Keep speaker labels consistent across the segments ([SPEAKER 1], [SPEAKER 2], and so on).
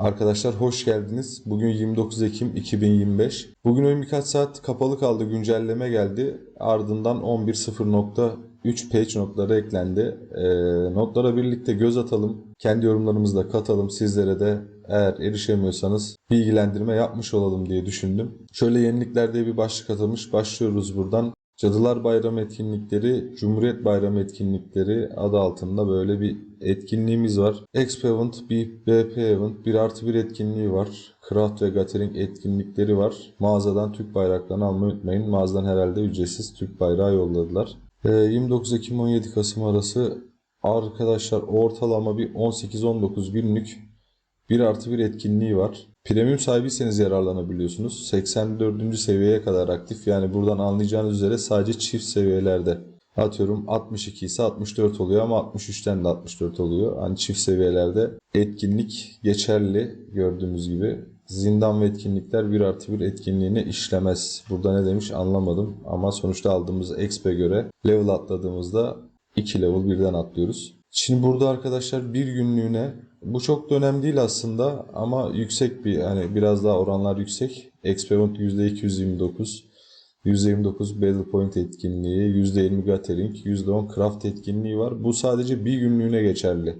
[SPEAKER 1] Arkadaşlar hoş geldiniz. Bugün 29 Ekim 2025. Bugün oyun birkaç saat kapalı kaldı. Güncelleme geldi. Ardından 11.0.3 page notları eklendi. Ee, notlara birlikte göz atalım. Kendi yorumlarımızı da katalım. Sizlere de eğer erişemiyorsanız bilgilendirme yapmış olalım diye düşündüm. Şöyle yenilikler diye bir başlık atılmış. Başlıyoruz buradan. Cadılar Bayramı etkinlikleri, Cumhuriyet Bayramı etkinlikleri adı altında böyle bir etkinliğimiz var. Exp Event, BP Event, 1 artı 1 etkinliği var. Craft ve Gathering etkinlikleri var. Mağazadan Türk bayraklarını almayı unutmayın. Mağazadan herhalde ücretsiz Türk bayrağı yolladılar. Ee, 29 Ekim 17 Kasım arası arkadaşlar ortalama bir 18-19 günlük 1 artı 1 etkinliği var. Premium sahibiyseniz yararlanabiliyorsunuz. 84. seviyeye kadar aktif. Yani buradan anlayacağınız üzere sadece çift seviyelerde. Atıyorum 62 ise 64 oluyor ama 63'ten de 64 oluyor. Hani çift seviyelerde etkinlik geçerli gördüğümüz gibi. Zindan ve etkinlikler 1 artı 1 etkinliğini işlemez. Burada ne demiş anlamadım. Ama sonuçta aldığımız XP'e göre level atladığımızda 2 level birden atlıyoruz. Şimdi burada arkadaşlar bir günlüğüne bu çok da önemli değil aslında ama yüksek bir hani biraz daha oranlar yüksek. Experiment %229, %29 Battle Point etkinliği, %20 Gathering, %10 Craft etkinliği var. Bu sadece bir günlüğüne geçerli.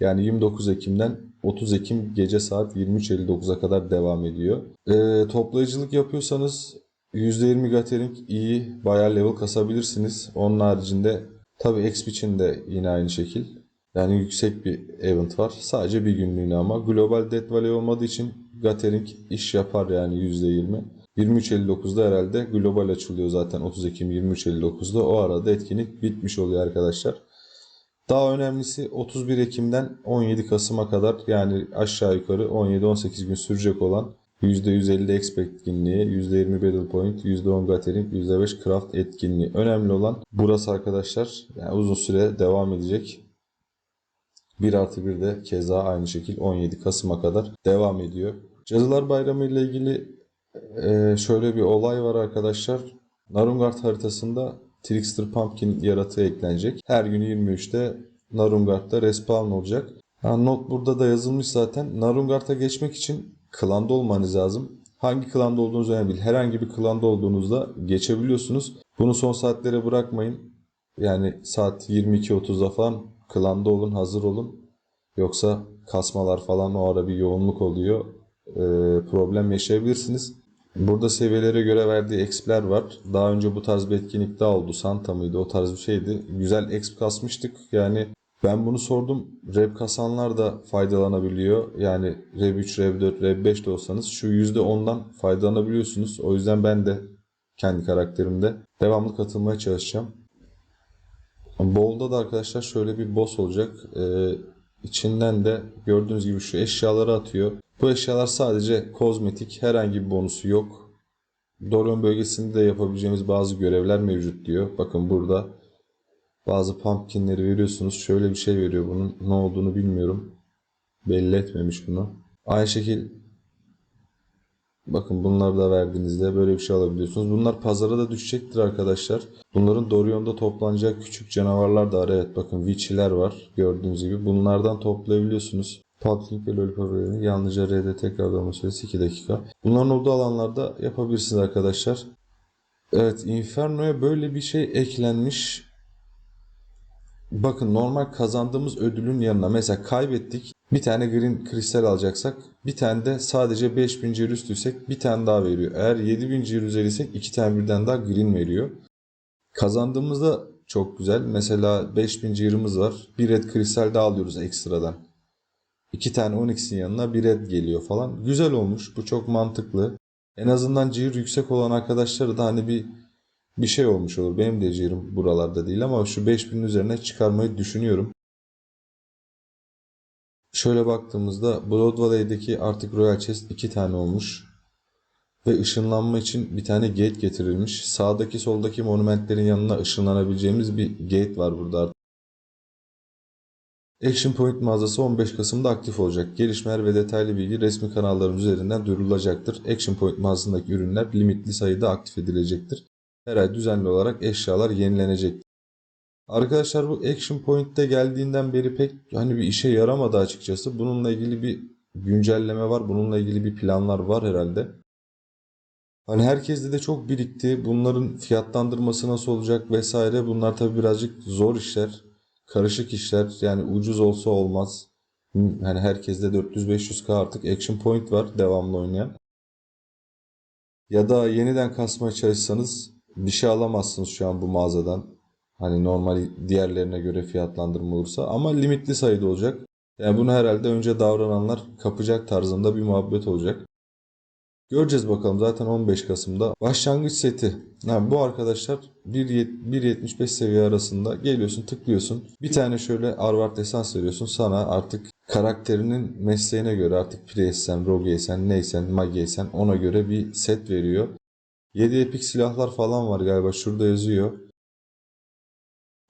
[SPEAKER 1] Yani 29 Ekim'den 30 Ekim gece saat 23.59'a kadar devam ediyor. Ee, toplayıcılık yapıyorsanız %20 Gathering iyi, bayağı level kasabilirsiniz. Onun haricinde tabii Exp için de yine aynı şekil. Yani yüksek bir event var. Sadece bir günlüğüne ama. Global Death Valley olmadığı için Gathering iş yapar yani %20. 23.59'da herhalde global açılıyor zaten 30 Ekim 23.59'da. O arada etkinlik bitmiş oluyor arkadaşlar. Daha önemlisi 31 Ekim'den 17 Kasım'a kadar yani aşağı yukarı 17-18 gün sürecek olan %150 exp etkinliği, %20 Battle Point, %10 Gathering, %5 Craft etkinliği. Önemli olan burası arkadaşlar. Yani uzun süre devam edecek. 1 artı 1 de keza aynı şekil 17 Kasım'a kadar devam ediyor. Cadılar Bayramı ile ilgili e, şöyle bir olay var arkadaşlar. Narungard haritasında Trickster Pumpkin yaratığı eklenecek. Her gün 23'te Narungard'da respawn olacak. Ha, not burada da yazılmış zaten. Narungard'a geçmek için klanda olmanız lazım. Hangi klanda olduğunuz önemli değil. Herhangi bir klanda olduğunuzda geçebiliyorsunuz. Bunu son saatlere bırakmayın. Yani saat 22.30'da falan klanda olun, hazır olun. Yoksa kasmalar falan o ara bir yoğunluk oluyor. Ee, problem yaşayabilirsiniz. Burada seviyelere göre verdiği exp'ler var. Daha önce bu tarz bir etkinlik daha oldu. Santa mıydı? O tarz bir şeydi. Güzel exp kasmıştık. Yani ben bunu sordum. Rev kasanlar da faydalanabiliyor. Yani Rev 3, Rev 4, Rev 5 de olsanız şu %10'dan faydalanabiliyorsunuz. O yüzden ben de kendi karakterimde devamlı katılmaya çalışacağım. Bowl'da da arkadaşlar şöyle bir boss olacak. Ee, içinden de gördüğünüz gibi şu eşyaları atıyor. Bu eşyalar sadece kozmetik. Herhangi bir bonusu yok. Dorion bölgesinde de yapabileceğimiz bazı görevler mevcut diyor. Bakın burada bazı pumpkinleri veriyorsunuz. Şöyle bir şey veriyor bunun. Ne olduğunu bilmiyorum. Belli etmemiş bunu. Aynı şekil Bakın bunları da verdiğinizde böyle bir şey alabiliyorsunuz. Bunlar pazara da düşecektir arkadaşlar. Bunların Dorion'da toplanacak küçük canavarlar da var. Evet bakın Witch'ler var gördüğünüz gibi. Bunlardan toplayabiliyorsunuz. Pumpkin ve Lollipop yalnızca R'de tekrarlama süresi 2 dakika. Bunların olduğu alanlarda yapabilirsiniz arkadaşlar. Evet Inferno'ya böyle bir şey eklenmiş. Bakın normal kazandığımız ödülün yanına mesela kaybettik. Bir tane green kristal alacaksak bir tane de sadece 5000 cir üstüysek bir tane daha veriyor. Eğer 7000 cir üzeriysek iki tane birden daha green veriyor. Kazandığımızda çok güzel. Mesela 5000 cirimiz var. Bir red kristal daha alıyoruz ekstradan. İki tane Onyx'in yanına bir red geliyor falan. Güzel olmuş. Bu çok mantıklı. En azından cir yüksek olan arkadaşları da hani bir bir şey olmuş olur. Benim de ciğerim buralarda değil ama şu 5000'in üzerine çıkarmayı düşünüyorum. Şöyle baktığımızda Blood Valley'deki artık Royal Chest 2 tane olmuş. Ve ışınlanma için bir tane gate getirilmiş. Sağdaki soldaki monumentlerin yanına ışınlanabileceğimiz bir gate var burada artık. Action Point mağazası 15 Kasım'da aktif olacak. Gelişmeler ve detaylı bilgi resmi kanallarımız üzerinden duyurulacaktır. Action Point mağazasındaki ürünler limitli sayıda aktif edilecektir. Her ay düzenli olarak eşyalar yenilenecektir. Arkadaşlar bu Action Point'te geldiğinden beri pek hani bir işe yaramadı açıkçası. Bununla ilgili bir güncelleme var. Bununla ilgili bir planlar var herhalde. Hani herkeste de çok birikti. Bunların fiyatlandırması nasıl olacak vesaire. Bunlar tabii birazcık zor işler. Karışık işler. Yani ucuz olsa olmaz. Hani herkeste 400-500K artık Action Point var devamlı oynayan. Ya da yeniden kasmaya çalışsanız bir şey alamazsınız şu an bu mağazadan. Hani normal diğerlerine göre fiyatlandırma olursa ama limitli sayıda olacak. Yani bunu herhalde önce davrananlar kapacak tarzında bir muhabbet olacak. Göreceğiz bakalım zaten 15 Kasım'da. Başlangıç seti. Yani bu arkadaşlar 1.75 seviye arasında geliyorsun tıklıyorsun. Bir tane şöyle Arvart esans veriyorsun. Sana artık karakterinin mesleğine göre artık Priest'sen, Rogue'ysen, neysen, Magie'sen ona göre bir set veriyor. 7 epik silahlar falan var galiba şurada yazıyor.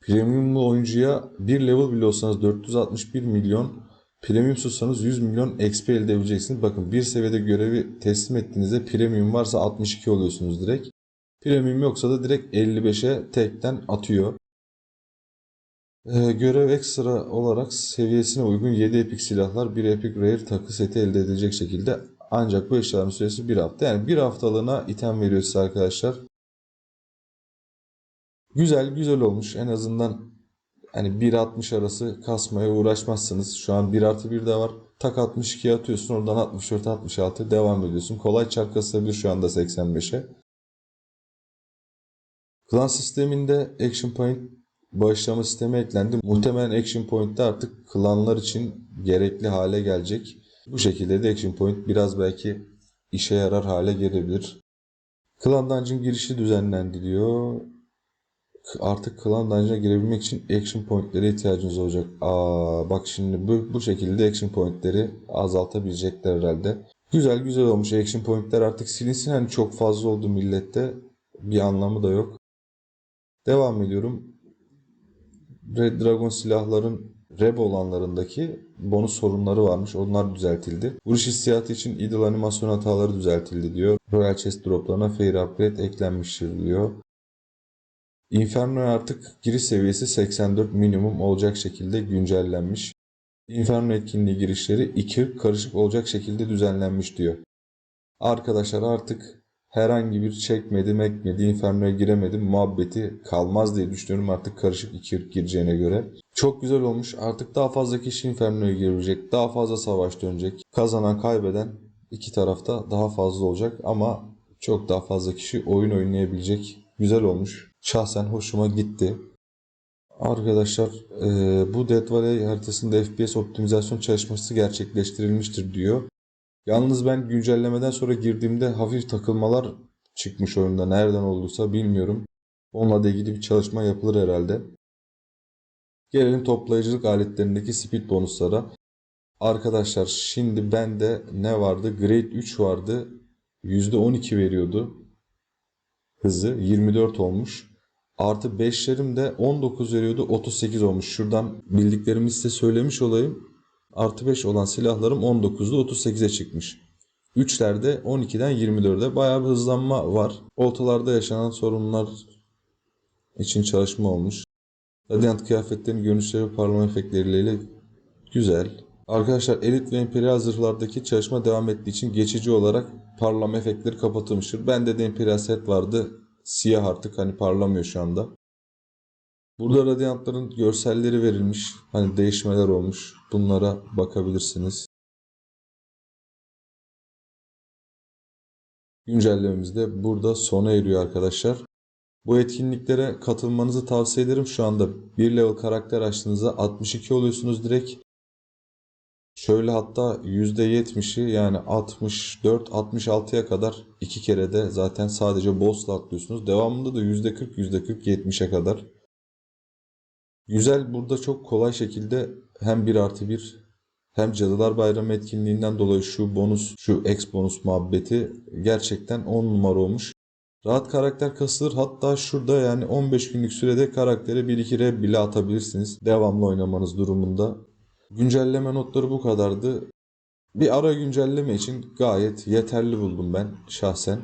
[SPEAKER 1] Premiumlu oyuncuya bir level bile olsanız 461 milyon, premium tutsanız 100 milyon XP elde edebileceksiniz. Bakın bir seviyede görevi teslim ettiğinizde premium varsa 62 oluyorsunuz direkt. Premium yoksa da direkt 55'e tekten atıyor. Ee, görev ekstra olarak seviyesine uygun 7 epik silahlar, 1 epic rare takı seti elde edilecek şekilde ancak bu eşyaların süresi 1 hafta. Yani 1 haftalığına item veriyor size arkadaşlar. Güzel güzel olmuş. En azından hani 1.60 arası kasmaya uğraşmazsınız. Şu an 1 artı 1 de var. Tak 62'ye atıyorsun. Oradan 64 66 devam ediyorsun. Kolay çark kasabilir şu anda 85'e. Klan sisteminde Action Point bağışlama sistemi eklendi. Muhtemelen Action Point'te artık klanlar için gerekli hale gelecek. Bu şekilde de Action Point biraz belki işe yarar hale gelebilir. Klan Dungeon girişi düzenlendi diyor. Artık Clan Dungeon'a girebilmek için action point'lere ihtiyacınız olacak. Aa bak şimdi bu, bu şekilde action point'leri azaltabilecekler herhalde. Güzel güzel olmuş action point'ler artık silinsin. Hani çok fazla oldu millette. Bir anlamı da yok. Devam ediyorum. Red Dragon silahların Reb olanlarındaki bonus sorunları varmış. Onlar düzeltildi. Vuruş hissiyatı için idle animasyon hataları düzeltildi diyor. Royal Chest droplarına Fair Upgrade eklenmiştir diyor. Inferno artık giriş seviyesi 84 minimum olacak şekilde güncellenmiş. Inferno etkinliği girişleri 2 karışık olacak şekilde düzenlenmiş diyor. Arkadaşlar artık herhangi bir çekmedim ekmedi Inferno'ya giremedim muhabbeti kalmaz diye düşünüyorum artık karışık 2 gireceğine göre. Çok güzel olmuş artık daha fazla kişi Inferno'ya girecek daha fazla savaş dönecek. Kazanan kaybeden iki tarafta daha fazla olacak ama çok daha fazla kişi oyun oynayabilecek. Güzel olmuş. Şahsen hoşuma gitti. Arkadaşlar e, bu Dead Valley haritasında FPS optimizasyon çalışması gerçekleştirilmiştir diyor. Yalnız ben güncellemeden sonra girdiğimde hafif takılmalar çıkmış oyunda. Nereden olduysa bilmiyorum. Onunla da ilgili bir çalışma yapılır herhalde. Gelelim toplayıcılık aletlerindeki speed bonuslara. Arkadaşlar şimdi bende ne vardı? Grade 3 vardı. %12 veriyordu. Hızı 24 olmuş. Artı 5'lerim de 19 veriyordu 38 olmuş. Şuradan bildiklerimi size söylemiş olayım. Artı 5 olan silahlarım 19'da 38'e çıkmış. 3'lerde 12'den 24'e bayağı bir hızlanma var. Oltalarda yaşanan sorunlar için çalışma olmuş. Radiant kıyafetlerin görünüşleri ve parlama efektleriyle güzel. Arkadaşlar elit ve imperial zırhlardaki çalışma devam ettiği için geçici olarak parlama efektleri kapatılmıştır. Bende de imperial set vardı. Siyah artık hani parlamıyor şu anda. Burada radyantların görselleri verilmiş. Hani değişmeler olmuş. Bunlara bakabilirsiniz. Güncellememiz de burada sona eriyor arkadaşlar. Bu etkinliklere katılmanızı tavsiye ederim. Şu anda bir level karakter açtığınızda 62 oluyorsunuz direkt. Şöyle hatta %70'i yani 64-66'ya kadar iki kere de zaten sadece boss'la atlıyorsunuz. Devamında da %40 %40 70'e kadar. Güzel burada çok kolay şekilde hem 1 artı 1 hem Cadılar Bayramı etkinliğinden dolayı şu bonus, şu ex bonus muhabbeti gerçekten 10 numara olmuş. Rahat karakter kasılır. Hatta şurada yani 15 günlük sürede karaktere 1-2 rev bile atabilirsiniz. Devamlı oynamanız durumunda. Güncelleme notları bu kadardı. Bir ara güncelleme için gayet yeterli buldum ben şahsen.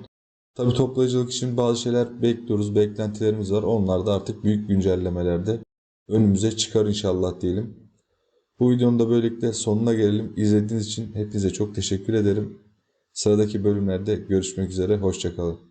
[SPEAKER 1] Tabi toplayıcılık için bazı şeyler bekliyoruz, beklentilerimiz var. Onlar da artık büyük güncellemelerde önümüze çıkar inşallah diyelim. Bu videonun da böylelikle sonuna gelelim. İzlediğiniz için hepinize çok teşekkür ederim. Sıradaki bölümlerde görüşmek üzere. Hoşçakalın.